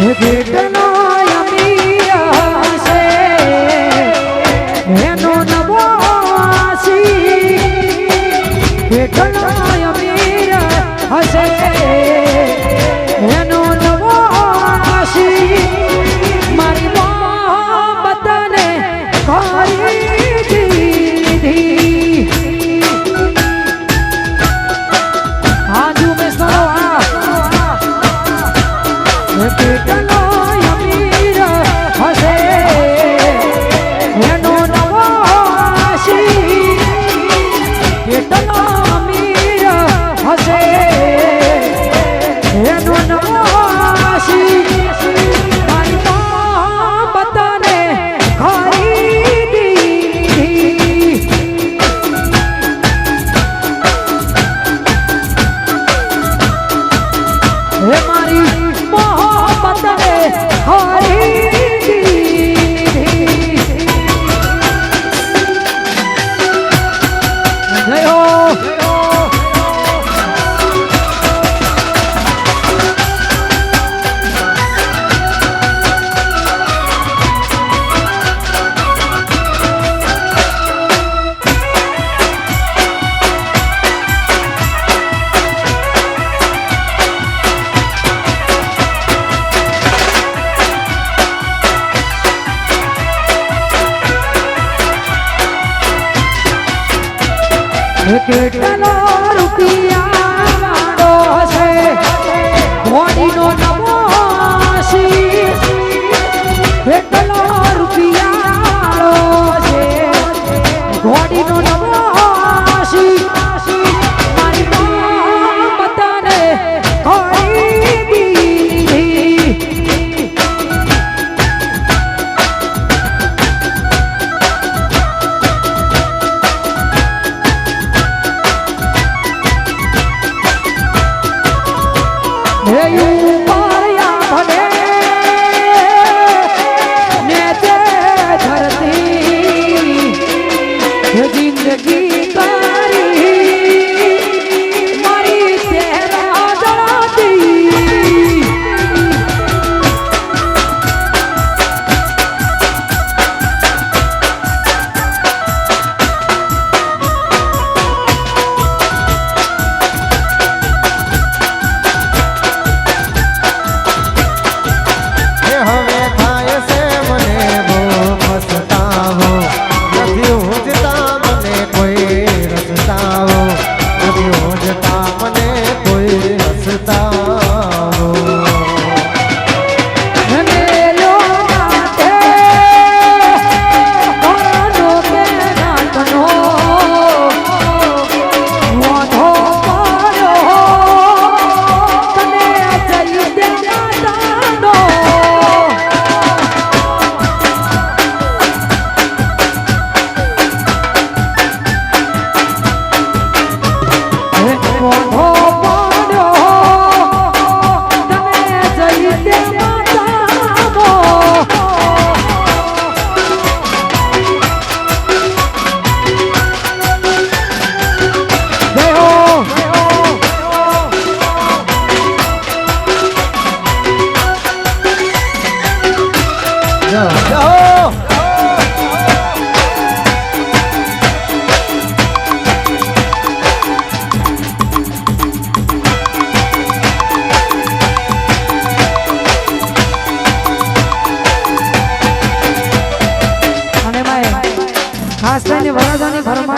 ભેટ Take it.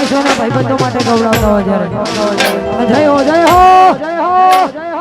ભાઈ બંધો માટે ગૌરવતા હોય જય હો જય હો જય હો.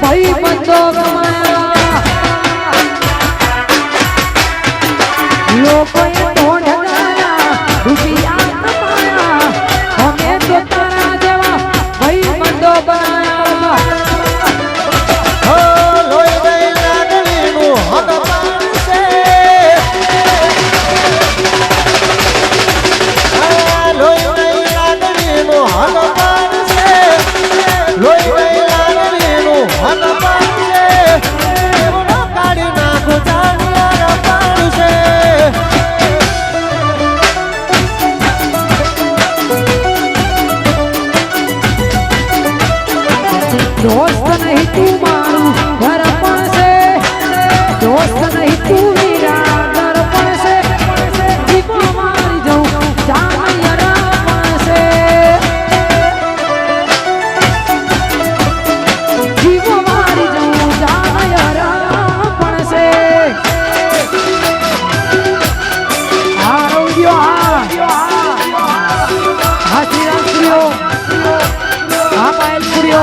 ભાઈ બંધો પુરીઓ હા પાયલ પુરીઓ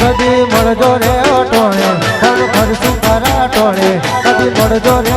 કદી મળજો રે ટોણે ફરશું ખરા ટોણે કદી મળજો રે